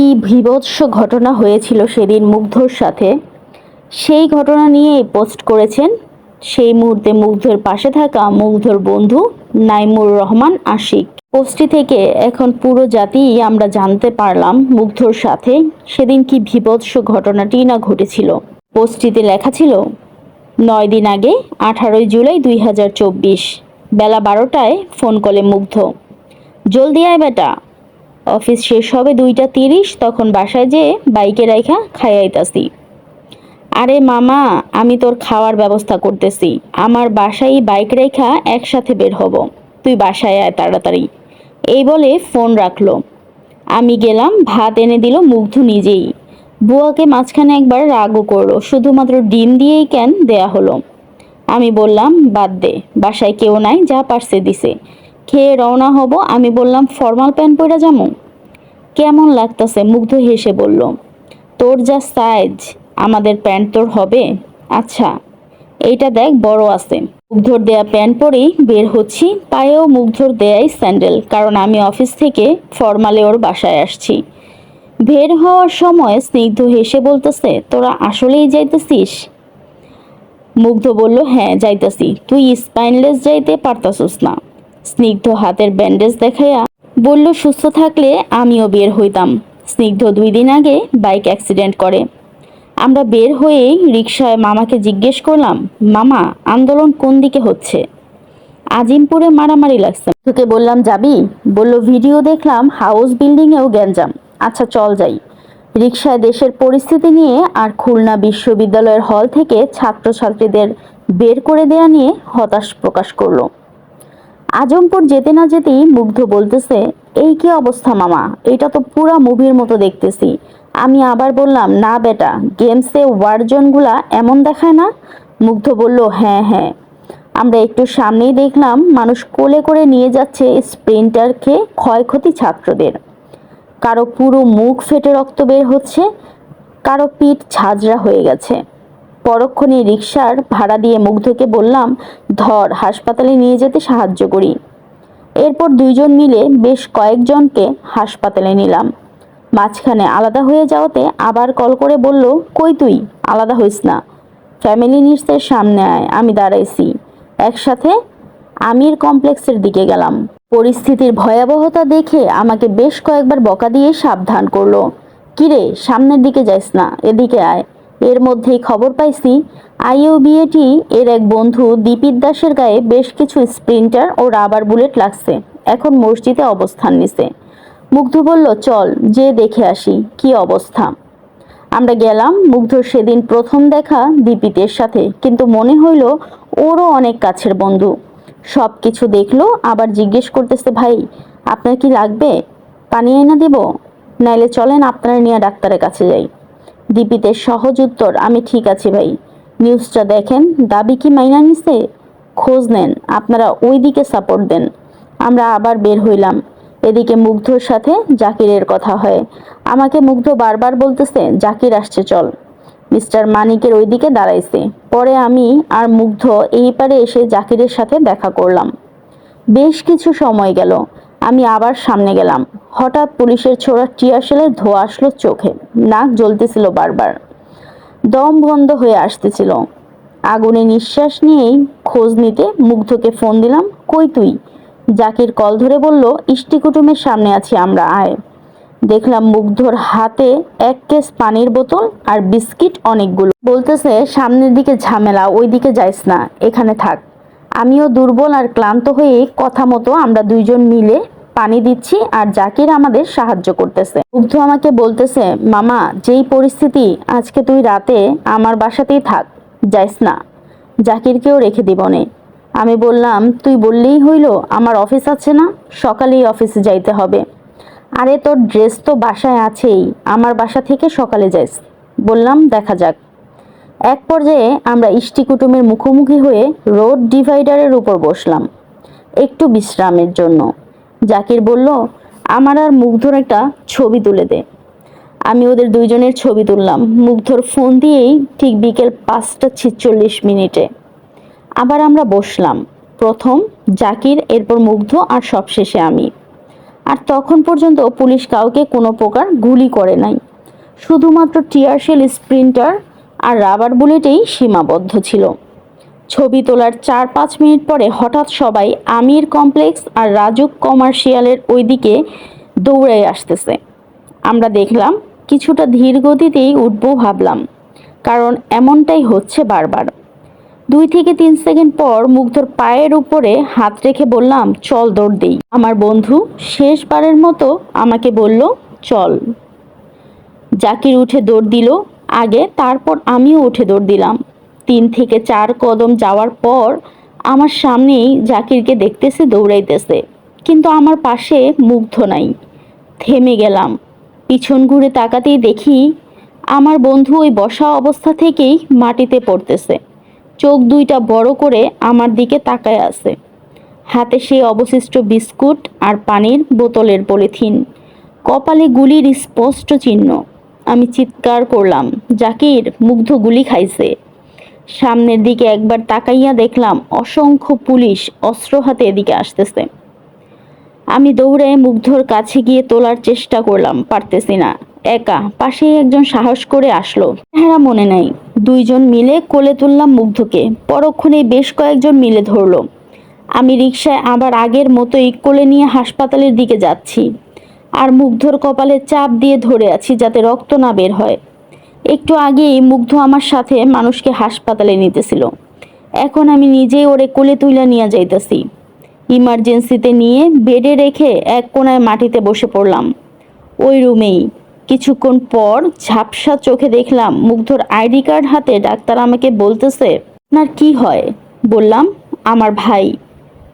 কি ভীভৎস ঘটনা হয়েছিল সেদিন মুগ্ধর সাথে? সেই ঘটনা নিয়েই পোস্ট করেছেন সেই মুহূর্তে মুগ্ধর পাশে থাকা মুগ্ধর বন্ধু নাইমুর রহমান আশিক। পোস্টটি থেকে এখন পুরো জাতি আমরা জানতে পারলাম মুগ্ধর সাথে সেদিন কি ভীভৎস ঘটনাটি না ঘটেছিল। পোস্টটিতে লেখা ছিল, নয় দিন আগে, আঠারোই জুলাই দুই হাজার চব্বিশ, বেলা বারোটায় ফোন কলে মুগ্ধ। জলদি আয় বেটা। অফিস শেষ হবে দুইটা তিরিশ, তখন বাসায় যেয়ে বাইকে রাইখা খাইয়াইতাছি আরে মামা, আমি তোর খাওয়ার ব্যবস্থা করতেছি। আমার বাসায় বাইক রেখা একসাথে বের হব। তুই বাসায় আয় তাড়াতাড়ি। এই বলে ফোন রাখল। আমি গেলাম, ভাত এনে দিল মুগ্ধ নিজেই। বুয়াকে মাঝখানে একবার রাগও করল, শুধুমাত্র ডিম দিয়েই কেন দেয়া হলো। আমি বললাম, বাদ দে, বাসায় কেউ নাই, যা পারছে দিছে। খেয়ে রওনা হব, আমি বললাম, ফর্মাল প্যান্ট পরে যাব কেমন লাগতেছে? মুগ্ধ হেসে বলল, তোর যা সাইজ, আমাদের প্যান্ট তোর হবে? আচ্ছা এইটা দেখ, বড় আছে। মুগ্ধর দেয়া প্যান্ট পরেই বের হচ্ছি, পায়েও মুগ্ধর দেয়াই স্যান্ডেল, কারণ আমি অফিস থেকে ফর্মালে ওর বাসায় আসছি। বের হওয়ার সময় স্নিগ্ধ হেসে বলতেছে, তোরা আসলেই যাইতেছিস? মুগ্ধ বলল হ্যাঁ যাইতাছি। তুই স্পাইনলেস যাইতে পারতাছিস না। স্নিগ্ধ হাতের ব্যান্ডেজ দেখাইয়া বলল, সুস্থ থাকলে আমিও বের হইতাম। স্নিগ্ধ দুই দিন আগে বাইক অ্যাক্সিডেন্ট করে। আমরা বের হয়েই রিক্সায় মামাকে জিজ্ঞেস করলাম, মামা, আন্দোলন কোন দিকে হচ্ছে? আজিমপুরে মারামারি লাগছে। তোকে বললাম যাবি? বলল, ভিডিও দেখলাম হাউস বিল্ডিংয়েও গ্যাঞ্জাম। আচ্ছা চল যাই। রিক্সায় দেশের পরিস্থিতি নিয়ে আর খুলনা বিশ্ববিদ্যালয়ের হল থেকে ছাত্রছাত্রীদের বের করে দেয়া নিয়ে হতাশ প্রকাশ করল। আজমপুর যেতে না যেতেই মুগ্ধ বলতেছে, এই কি অবস্থা মামা? এটা তো পুরা মুভির মতো দেখতেছি। আমি আবার বললাম, না বেটা, গেমসে ওয়ার্জনগুলা এমন দেখায় না? মুগ্ধ বলল হ্যাঁ হ্যাঁ। আমরা একটু সামনেই দেখলাম, মানুষ কোলে করে নিয়ে যাচ্ছে স্প্রিন্টারকে ক্ষয়ক্ষতি ছাত্রদের। কারও পুরো মুখ ফেটে রক্ত বের হচ্ছে, কারও পিঠ ঝাঁঝরা হয়ে গেছে। পরক্ষণে রিক্সার ভাড়া দিয়ে মুগ্ধকে বললাম, ধর, হাসপাতালে নিয়ে যেতে সাহায্য করি। এরপর দুইজন মিলে বেশ কয়েকজনকে হাসপাতালে নিলাম। মাঝখানে আলাদা হয়ে যাওয়াতে আবার কল করে বলল, কই তুই? আলাদা হইস না। ফ্যামিলি নিডসের সামনে আয়, আমি দাঁড়াইছি। একসাথে আমির কমপ্লেক্সের দিকে গেলাম। পরিস্থিতির ভয়াবহতা দেখে আমাকে বেশ কয়েকবার বকা দিয়ে সাবধান করল। কিরে, সামনের দিকে যাইস না, এদিকে আয়। এর মধ্যেই খবর পাইছি আইইউবিএটি এর এক বন্ধু দীপিত দাসের গায়ে বেশ কিছু স্প্রিন্টার ও রাবার বুলেট লাগছে। এখন মসজিদে অবস্থান নিছে। মুগ্ধ বলল, চল যে দেখে আসি, কি অবস্থা? আমরা গেলাম। মুগ্ধর সেদিন প্রথম দেখা দীপিতের সাথে, কিন্তু মনে হইল ওরও অনেক কাছের বন্ধু। সব কিছু দেখল, আবার জিজ্ঞেস করতেছে, ভাই, আপনার কি লাগবে? পানি এনে দেব? নাইলে চলেন, আপনারা নিয়ে ডাক্তারের কাছে যাই। দীপিতের সহজ উত্তর, আমি ঠিক আছি ভাই। নিউজটা দেখেন, দাবি কি মাইনা নিছে? খোঁজ নেন, আপনারা ওই দিকে সাপোর্ট দেন। আমরা আবার বের হইলাম। এদিকে মুগ্ধর সাথে জাকিরের কথা হয়। আমাকে মুগ্ধ বারবার বলতেছে, জাকির আসছে, চল। মিস্টার মানিকের ওইদিকে দাঁড়াইছে। পরে আমি আর মুগ্ধ এই পারে এসে জাকিরের সাথে দেখা করলাম। বেশ কিছু সময় গেল। আমি আবার সামনে গেলাম। হঠাৎ পুলিশের ছোড়া টিয়ারশেলের ধোয়া আসলো চোখে। নাক জ্বলতেছিল বারবার। দম বন্ধ হয়ে আসতেছিল। আগুনে নিঃশ্বাস নিয়েই খোঁজ নিতে মুগ্ধকে ফোন দিলাম, কই তুই? জাকির কল ধরে বলল, ইষ্টি কুটুমের সামনে আছি আমরা, আয়। দেখলাম মুগ্ধর হাতে এক কেস পানির বোতল আর বিস্কিট অনেকগুলো। বলতেছে, সামনের দিকে ঝামেলা ওই দিকে যাইস না, এখানে থাক। আমিও দুর্বল আর ক্লান্ত হয়ে কথা মতো আমরা দুইজন মিলে পানি দিচ্ছি আর জাকির আমাদের সাহায্য করতেছে। মুগ্ধ আমাকে বলতেছে, মামা, যেই পরিস্থিতি, আজকে তুই রাতে আমার বাসাতেই থাক, যাইস না। জাকিরকেও রেখে দিবনে আমি বললাম, তুই বললেই হইল, আমার অফিস আছে না, সকালেই অফিসে যাইতে হবে। আরে, তোর ড্রেস তো বাসায় আছেই, আমার বাসা থেকে সকালে যাইস। বললাম, দেখা যাক। এক পর্যায়ে আমরা ইষ্টি কুটুমের মুখোমুখি হয়ে রোড ডিভাইডারের উপর বসলাম। একটু বিশ্রামের জন্য। জাকির বলল, আমার আর মুগ্ধর একটা ছবি তুলে দে। আমি ওদের দুইজনের ছবি তুললাম। মুগ্ধর ফোন দিয়েই ঠিক বিকেল পাঁচটা ছিচল্লিশ মিনিটে। আবার আমরা বসলাম। প্রথম জাকির, এরপর মুগ্ধ আর সবশেষে আমি। আর তখন পর্যন্ত পুলিশ কাউকে কোনো প্রকার গুলি করে নাই। শুধুমাত্র টিয়ারশেল স্প্রিন্টার আর রাবার বুলেটেই সীমাবদ্ধ ছিল। ছবি তোলার চার পাঁচ মিনিট পরে হঠাৎ সবাই আমির কমপ্লেক্স আর রাজুক কমার্শিয়ালের ওইদিকে দৌড়ে আসতেছে। আমরা দেখলাম কিছুটা ধীর গতিতেই উঠব ভাবলাম, কারণ এমনটাই হচ্ছে বারবার। দুই থেকে তিন সেকেন্ড পর মুগ্ধর পায়ের উপরে হাত রেখে বললাম, চল দৌড় দেই। আমার বন্ধু শেষবারের মতো আমাকে বলল, চল। জাকির উঠে দৌড় দিল আগে তারপর আমিও উঠে দৌড় দিলাম। তিন থেকে চার কদম যাওয়ার পর আমার সামনেই জাকিরকে দেখতেছে, দৌড়াইতেছে। কিন্তু আমার পাশে মুগ্ধ নাই। থেমে গেলাম। পিছন ঘুরে তাকাতেই দেখি আমার বন্ধু ওই বসা অবস্থা থেকেই মাটিতে পড়তেছে। চোখ দুইটা বড় করে আমার দিকে তাকায় আছে। হাতে সেই অবশিষ্ট বিস্কুট আর পানির বোতলের পলিথিন। কপালে গুলির স্পষ্ট চিহ্ন। আমি চিৎকার করলাম। জাকির মুগ্ধ গুলি খাইছে। সামনের দিকে একবার তাকাইয়া দেখলাম অসংখ্য পুলিশ অস্ত্র হাতে এদিকে আসতেছে। আমি দৌড়ে মুগ্ধর কাছে গিয়ে তোলার চেষ্টা করলাম, পারতেছি না। একা, পাশেই একজন সাহস করে আসলো। চেহারা মনে নাই। দুইজন মিলে কোলে তুললাম মুগ্ধকে। পরক্ষণে বেশ কয়েকজন মিলে ধরলো। আমি রিক্সায় আবার আগের মতোই কোলে নিয়ে হাসপাতালের দিকে যাচ্ছি। আর মুগ্ধর কপালে চাপ দিয়ে ধরে আছি যাতে রক্ত না বের হয়। একটু আগেই মুগ্ধ আমার সাথে মানুষকে হাসপাতালে নিতেছিল। এখন আমি নিজেই ওরে কোলে তুলে নিয়ে যাইতেছি। ইমার্জেন্সিতে নিয়ে বেডে রেখে এক কোনায় মাটিতে বসে পড়লাম। ওই রুমেই কিছুক্ষণ পর ঝাপসা চোখে দেখলাম মুগ্ধর আইডি কার্ড হাতে ডাক্তার আমাকে বলতেছে, আপনার কি হয়? বললাম, আমার ভাই।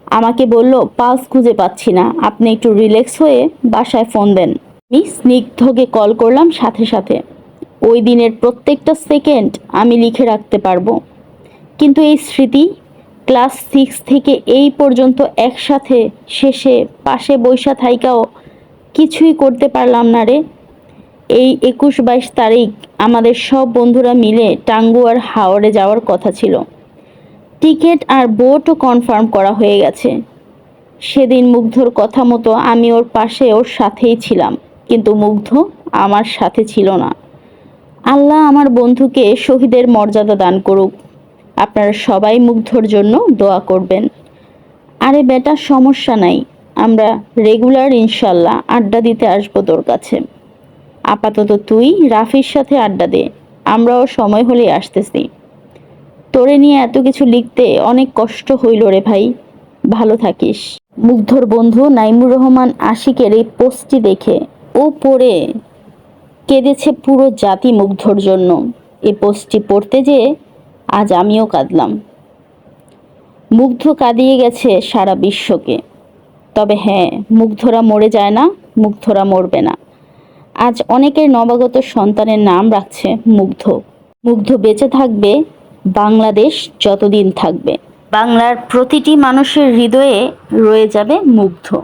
আমাকে বলল, পালস খুঁজে পাচ্ছি না। আপনি একটু রিল্যাক্স হয়ে বাসায় ফোন দেন। আমি স্নিগ্ধকে কল করলাম সাথে সাথে। ওই দিনের প্রত্যেকটা সেকেন্ড আমি লিখে রাখতে পারব। কিন্তু এই স্মৃতি ক্লাস সিক্স থেকে এই পর্যন্ত একসাথে শেষে পাশে বৈশা থাইকাও কিছুই করতে পারলাম না রে। এই একুশ বাইশ তারিখ আমাদের সব বন্ধুরা মিলে টাঙ্গুয়ার হাওড়ে যাওয়ার কথা ছিল। টিকিট আর বোটও কনফার্ম করা হয়ে গেছে। সেদিন মুগ্ধর কথা মতো আমি ওর পাশে ওর সাথেই ছিলাম, কিন্তু মুগ্ধ আমার সাথে ছিল না। আল্লাহ আমার বন্ধুকে শহীদের মর্যাদা দান করুক। আপনারা সবাই মুগ্ধর জন্য দোয়া করবেন। আরে বেটা, সমস্যা নাই। আমরা রেগুলার ইনশাল্লাহ আড্ডা দিতে আসব তোর কাছে। আপাতত তুই রাফির সাথে আড্ডা দে। আমরাও সময় হলে আসতেছি। তোরে নিয়ে এত কিছু লিখতে অনেক কষ্ট হইল রে ভাই। ভালো থাকিস। মুগ্ধর বন্ধু নাইমুর রহমান আশিকের এই পোস্টটি দেখে ও পড়ে কেঁদেছে পুরো জাতি মুগ্ধর জন্য। এই পোস্টটি পড়তে যেয়ে আজ আমিও কাঁদলাম। মুগ্ধ কাঁদিয়ে গেছে সারা বিশ্বকে। তবে হ্যাঁ মুগ্ধরা মরে যায় না, মুগ্ধরা মরবে না। আজ অনেকের নবাগত সন্তানের নাম রাখছে মুগ্ধ। মুগ্ধ বেঁচে থাকবে বাংলাদেশ যতদিন থাকবে। বাংলার প্রতিটি মানুষের হৃদয়ে রয়ে যাবে মুগ্ধ।